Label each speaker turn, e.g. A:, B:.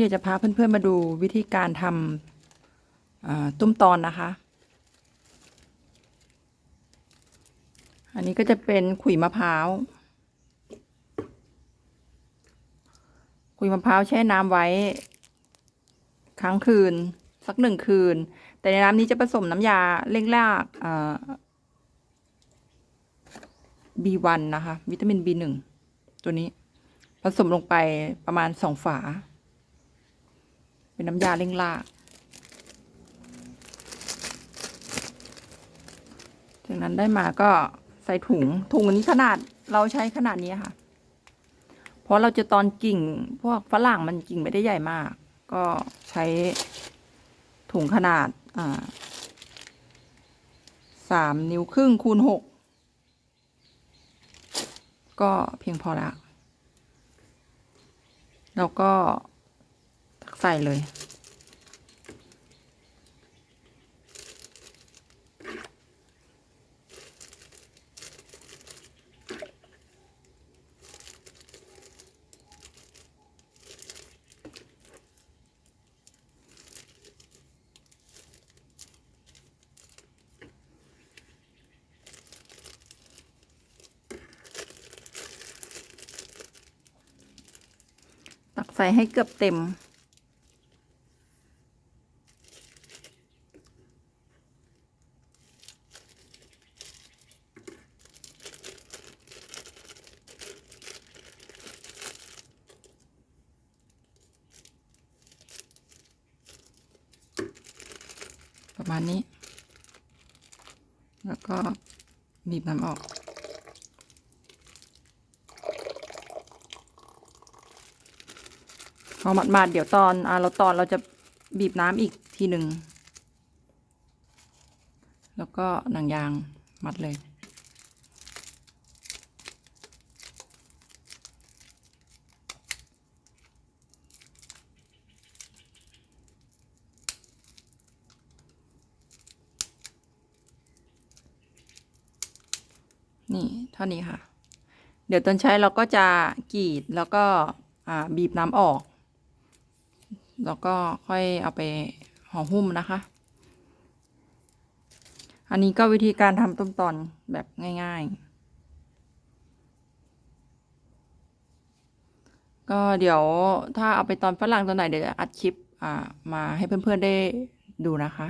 A: อยากจะพาเพื่อนๆมาดูวิธีการทำตุ้มตอนนะคะ อันนี้ก็จะเป็นขุยมะพร้าว ขุยมะพร้าวแช่น้ำไว้ค้างคืน สักหนึ่งคืน แต่ในน้ำนี้จะผสมน้ำยาเร่งรากอ่า B1 นะคะ วิตามิน B1 ตัวนี้ผสมลงไปประมาณสองฝา เป็นน้ำยาเร่งรากจากนั้นได้มาก็ใส่ถุงถุงอันนี้ขนาดเราใช้ขนาดนี้ค่ะ เพราะเราจะตอนกิ่งพวกฝรั่งมันกิ่งไม่ได้ใหญ่มาก ก็ใช้ถุงขนาดอ่าสามนิ้วครึ่งคูณหกก็เพียงพอแล้วแล้วก็ ใส่เลย ตักใส่ให้เกือบเต็ม ประมาณนี้ แล้วก็บีบน้ำออก พอหมาดๆเดี๋ยวตอนอ่าเราตอนเราจะบีบน้ำอีกทีหนึ่ง แล้วก็หนังยางมัดเลย นี่เท่านี้ค่ะ เดี๋ยวตอนใช้เราก็จะกรีดแล้วก็บีบน้ำออก แล้วก็ค่อยเอาไปห่อหุ้มนะคะ อันนี้ก็วิธีการทำต้มตอนแบบง่าย ๆ ก็เดี๋ยวถ้าเอาไปตอนฝรั่งตอนไหนเดี๋ยวจะอัดคลิปมาให้เพื่อนๆได้ดูนะคะ